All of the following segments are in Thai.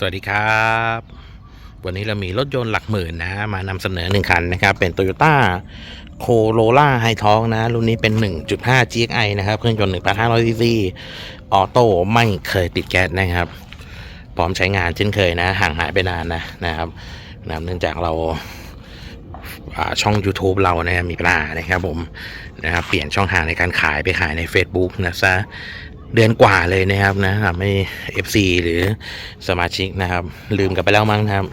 สวัสดีครับ วันนี้เรามีรถยนต์หลักหมื่นนะ มานำเสนอหนึ่งคันนะครับ เป็น Toyota Corolla h i g h t o r นะ รุ่นนี้เป็น 1.5 GXI นะครับ เครื่องยนต์1,500 cc ออโต้ไม่เคยติดแก๊สนะครับ พร้อมใช้งานเช่นเคยนะ ห่างหายไปนานนะนะครับนะเนื่องจากเราาช่อง YouTube เรานี่ยมีปัญหานะครับผมนะครับเปลี่ยนช่องทางในการขายไปขายใน Facebook นะซะ เดือนกว่าเลยนะครับนะทำให้ FC หรือสมาชิกนะครับ ลืมกันไปแล้วมั้งนะครับ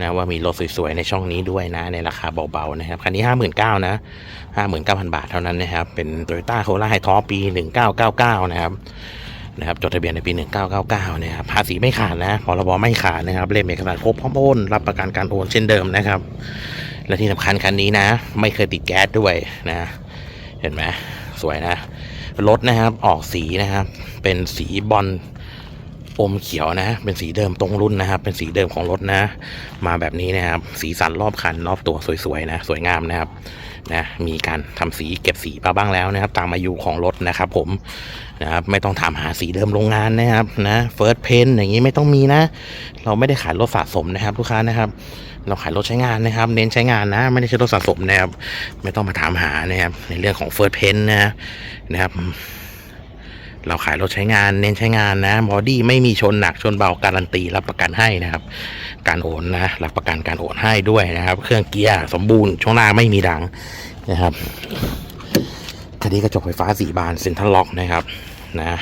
นะว่ามีรถสวยๆในช่องนี้ด้วยนะ ในราคาเบาๆนะครับคันนี้ 59,000นะ 59,000 บาทเท่านั้นนะครับ เป็น Toyota Corolla High Top ปี 1999 นะครับนะครับจดทะเบียนในปี 1999นะครับภาษีไม่ขาดนะพรบไม่ขาดนะครับเล่มเอกสารครบพร้อมโอนรับประกันการโอนเช่นเดิมนะครับ และที่สำคัญคันนี้นะ ไม่เคยติดแก๊สด้วยนะ เห็นไหมสวยนะ รถนะครับ ออกสีนะครับ เป็นสีบอล อมเขียวนะ เป็นสีเดิมตรงรุ่นนะครับ เป็นสีเดิมของรถนะ มาแบบนี้นะครับ สีสันรอบคันรอบตัวสวยๆนะ สวยงามนะครับนะมีการทำสีเก็บสีมาบ้างแล้วนะครับ ตามอายุของรถนะครับผมนะครับไม่ต้องถามหาสีเดิมโรงงานนะครับนะเฟิร์สเพนอย่างนี้ไม่ต้องมีนะ เราไม่ได้ขายรถสะสมนะครับลูกค้านะครับ เราขายรถใช้งานนะครับ เน้นใช้งานนะ ไม่ได้ใช้รถสะสมนะครับ ไม่ต้องมาถามหานะครับในเรื่องของเฟิร์สเพนนะนะครับ เราขายรถใช้งานเน้นใช้งานนะบอดี้ไม่มีชนหนักชนเบาการันตีรับประกันให้นะครับ การโอนนะรับประกันการโอนให้ด้วยนะครับ เครื่องเกียร์สมบูรณ์ช่วงหน้าไม่มีดังนะครับคันนี้กระจกไฟฟ้าสีบานเซ็นทรัลล็อกนะครับนะ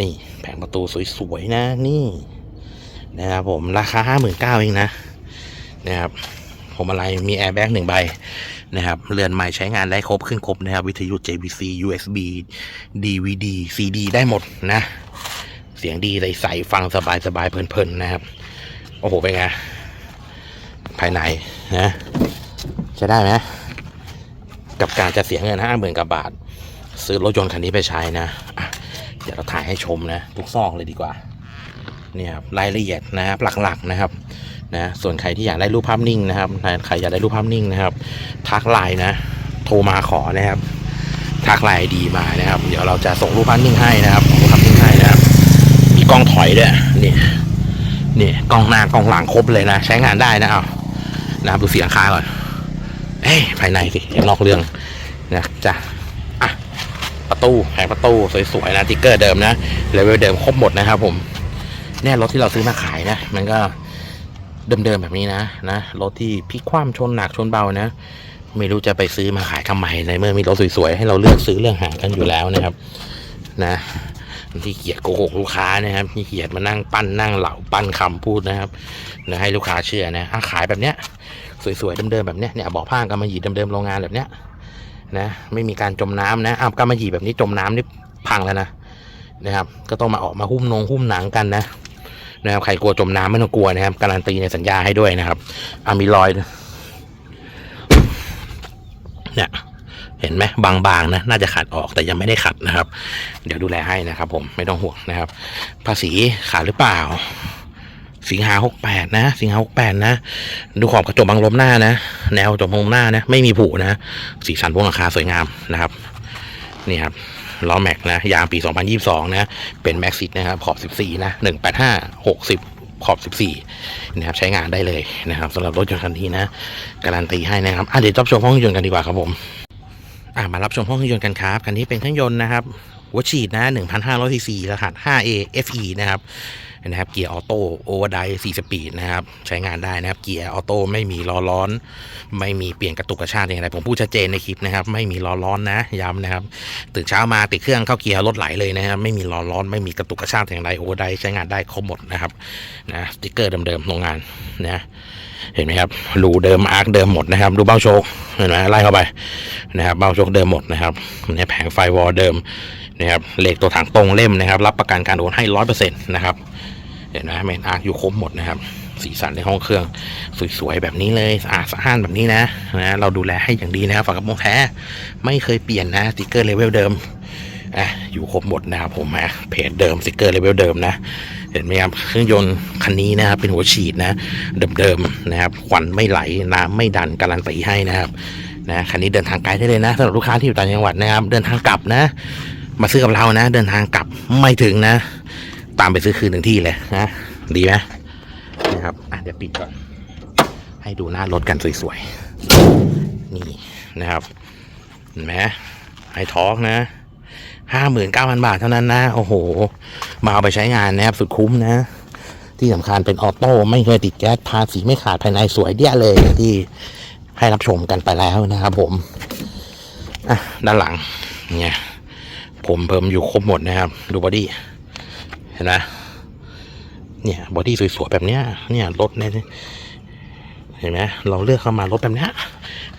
นี่แผงประตูสวยๆนะนี่นะครับผมราคาห้าหมื่นเก้าเองนะนะครับผมอะไรมีแอร์แบ็กหนึ่งใบ นะครับ เรือนใหม่ใช้งานได้ครบขึ้นครบนะครับ วิทยุ JVC USB DVD CD ได้หมดนะ เสียงดีใสๆฟังสบายๆเพลินๆนะครับ โอ้โห เป็นไง ภายในนะใช้ได้ไหมกับการจะเสียเงินห้าหมื่นกับบาท ซื้อรถยนต์คันนี้ไปใช้นะะเดี๋ยวเราถ่ายให้ชมนะ ทุกซอกเลยดีกว่า เนี่ยรายละเอียดนะครับหลักๆนะครับนะส่วนใครที่อยากได้รูปภาพนิ่งนะครับใครอยากได้รูปภาพนิ่งนะครับ ทักไลน์นะ โทรมาขอนะครับ ทักไลน์ดีมานะครับ เดี๋ยวเราจะส่งรูปภาพนิ่งให้นะครับรูปภาพนิ่งให้นะครับ มีกล้องถอยด้วยนี่นี่กล้องหน้ากล้องหลังครบเลยนะ ใช้งานได้นะเอานะครับดูเสียงค้าก่อนเอ้ยภายในสินอกเรื่องนะจ้ะอะประตูแผงประตูสวยๆนะติ๊กเกอร์เดิมนะเลเวลเดิมครบหมดนะครับผม เนี่ยรถที่เราซื้อมาขายนะ มันก็เดิมๆแบบนี้นะนะรถที่พลิกคว่ำชนหนักชนเบานะ ไม่รู้จะไปซื้อมาขายทำไมในเมื่อมีรถสวยๆให้เราเลือกซื้อเรื่องหากันอยู่แล้วนะครับ นะที่เกียดโกหกลูกค้านะครับที่เกียดมานั่งปั้นนั่งเหล่าปั้นคำพูดนะครับนะให้ลูกค้าเชื่อนะอะขายแบบเนี้ย สวยๆเดิมๆแบบเนี้ยเนี่ยบอกผ้ากำมะหยี่เดิมๆโรงงานแบบเนี้ยนะไม่มีการจมน้ำนะอ้าวกำมะหยี่แบบนี้จมน้ำนี่พังแล้วนะนะครับ ก็ต้องมาออกมาหุ้มนงหุ้มหนังกันนะ นะครับใครกลัวจมน้ำไม่ต้องกลัวนะครับการันตีในสัญญาให้ด้วยนะครับอะมิลอยเนี่ยเห็นไหมบางๆนะน่าจะขัดออกแต่ยังไม่ได้ขัดนะครับ เดี๋ยวดูแลให้นะครับ ผมไม่ต้องห่วงนะครับ ภาษีขาดหรือเปล่า สิงหาหกแปดนะ สิงหาหกแปดนะ ดูขอบกระจกบังลมหน้านะ แนวกระจกบังลมหน้านะ ไม่มีผุนะ สีสันพวงราคาสวยงามนะครับ นี่ครับ ล้อแม็กนะ ยางปี 2022 นะ เป็นแม็กซิตนะครับ ขอบ 14 นะ 185 60 ขอบ 14 นะครับ ใช้งานได้เลยนะครับสำหรับรถยนต์คันนี้นะ การันตีให้นะครับอะเดี๋ยวรับชมห้องยนต์กันดีกว่าครับผมอะมารับชมห้องเครื่องยนต์กันครับ คันนี้เป็นเครื่องยนต์นะครับ วฉีดนะ1,500ซีซีรหัส 5A FE นะครับนะครับเกียร์ออโต้โอเวอร์ได4สปีดนะครับใช้งานได้นะครับเกียร์ออโต้ไม่มีล้อร้อน ไม่มีเปลี่ยนกระตุกกระชากอย่างไรผมพูดชัดเจนในคลิปนะครับ ไม่มีล้อร้อนนะย้ำนะครับตื่นเช้ามาติดเครื่องเข้าเกียร์รถไหลเลยนะครับไม่มีล้อร้อนไม่มีกระตุกกระชากอย่างไรโอเวอร์ไดใช้งานได้ครบหมดนะครับนะสติกเกอร์เดิมๆโรงงานนะเห็นไหมครับรูเดิมอาร์คเดิมหมดนะครับดูเบ้าโชคเห็นไหมไล่เข้าไปนะครับเบ้าโชคเดิมหมดนะครับเนี่ยแผงไฟวอลเดิม นะครับเหล็กตัวถังตรงเล่มนะครับ รับประกันการโอนให้ร้อยเปอร์เซ็นต์นะครับเห็นไหมเมนอาร์คอยู่ครบหมดนะครับ สีสันในห้องเครื่องสวยๆแบบนี้เลยสะอาดสะอ้านแบบนี้นะนะเราดูแลให้อย่างดีนะครับฝากระโปรงแท้ไม่เคยเปลี่ยนนะสติกเกอร์เลเวลเดิมอะอยู่ครบหมดนะครับผมอะเพจเดิมสติกเกอร์เลเวลเดิมนะเห็นไหมครับเครื่องยนต์คันนี้นะครับเป็นหัวฉีดนะ เดิมๆนะครับควันไม่ไหลน้ำไม่ดันการันตีให้นะครับนะคันนี้เดินทางไกลได้เลยนะสำหรับลูกค้าที่อยู่ต่างจังหวัดนะครับ เดินทางกลับนะ มาซื้อกับเรานะ เดินทางกลับไม่ถึงนะ ตามไปซื้อคืนถึงที่เลยนะดีไหมนะครับอะเดี๋ยวปิดก่อน ให้ดูหน้ารถกันสวยๆ นี่นะครับเห็นไหมไฮท้องนะห้าหมื่นเก้าพันบาทเท่านั้นนะ โอ้โห มาเอาไปใช้งานนะครับ สุดคุ้มนะ ที่สำคัญเป็นออโต้ไม่เคยติดแก๊สภาษีไม่ขาดภายในสวยเดี้ยเลยที่ให้รับชมกันไปแล้วนะครับผม อะ ด้านหลังเนี่ย ผมเพิ่มอยู่ครบหมดนะครับ ดูบอดี้เห็นไหมเนี่ยบอดี้สวยๆแบบเนี้ยเนี่ยรถเนี่ยเห็นไหมเราเลือกเข้ามารถแบบเนี้ย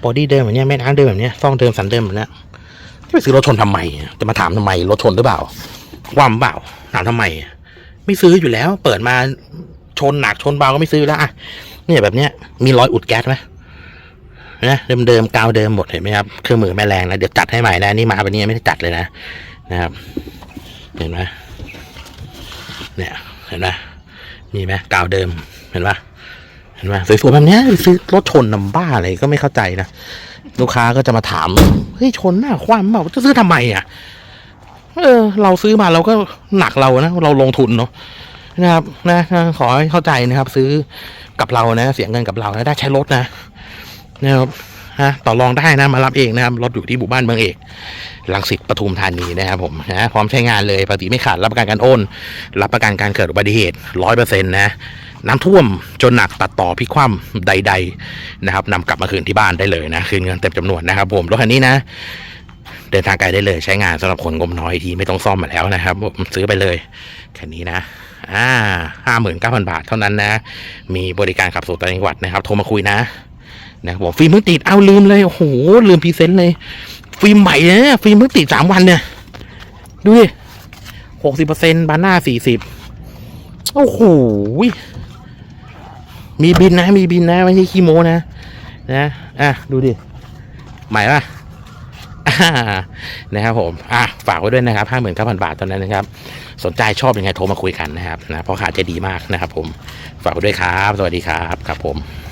บอดี้เดิมแบบเนี้ยแม่น้ำเดิมแบบเนี้ยซ่องเดิมสันเดิมแบบเนี้ยจะไปซื้อรถชนทำไมจะมาถามทำไมรถชนหรือเปล่า ความเปล่าถามทำไม ไม่ซื้ออยู่แล้ว เปิดมาชนหนักชนเบาก็ไม่ซื้อแล้วอะเนี่ยแบบเนี้ยมีรอยอุดแก๊สไหมนะเดิมๆกาวเดิมหมดเห็นไหมครับเครื่องมือแม่แรงนะเดี๋ยวจัดให้ใหม่นะนี่มาวันนี้ไม่ได้จัดเลยนะ นะครับ เห็นไหมเนี่ยเห็นไหมนี่ไหมกาวเดิมเห็นปะเห็นปะสวยๆแบบนี้ซื้อรถชนนำบ้าอะไรก็ไม่เข้าใจนะลูกค้าก็จะมาถามเฮ้ยชนหน้าคว่ำเปล่าจะซื้อทำไมอะเออ เราซื้อมาเราก็หนักเรานะเราลงทุนเนาะนะครับนะนะขอให้เข้าใจนะครับ ซื้อกับเรานะ เสียเงินกับเรานะได้ใช้รถนะนะครับ ฮะต่อรองได้นะมารับเองนะครับรถอยู่ที่หมู่บ้านเมืองเอกลังสิตปทุมธานีนะครับผมนะพร้อมใช้งานเลยภาษีไม่ขาดรับประกันการโอนรับประกันการเกิดอุบัติเหตุร้อยเปอร์เซ็นต์นะน้ำท่วมจนหนักตัดต่อพิคว่ำใด ๆนะครับนำกลับมาคืนที่บ้านได้เลยนะคืนเงินเต็มจำนวนนะครับ ผมรถคันนี้นะเดินทางไกลได้เลยใช้งานสำหรับคนงบน้อยทีไม่ต้องซ่อมมาแล้วนะครับผมซื้อไปเลยแค่นี้นะอ่าห้าหมื่นเก้าพันบาทเท่านั้นนะ มีบริการขับสู่ต่างจังหวัดนะครับ โทรมาคุยนะ นะบอกฟิล์มเพิ่งติดเอาลืมเลยโอ้โหลืมพรีเซนต์เลย ฟิล์มใหม่เนี่ยฟิล์มเพิ่งติดสามวันเนี่ย ดูดิหกสิบเปอร์เซ็นต์บานหน้าสี่สิบโอ้โหมีบินนะ มีบินนะ ไม่ใช่ขี้โมนะ นะอะดูดิใหม่ป่ะอ่านะครับผมอะฝากไว้ด้วยนะครับห้าหมื่นเก้าพันบาทตอนนั้นนะครับ สนใจชอบยังไงโทรมาคุยกันนะครับนะเพราะขาดจะดีมากนะครับผมฝากไว้ด้วยครับ สวัสดีครับครับผม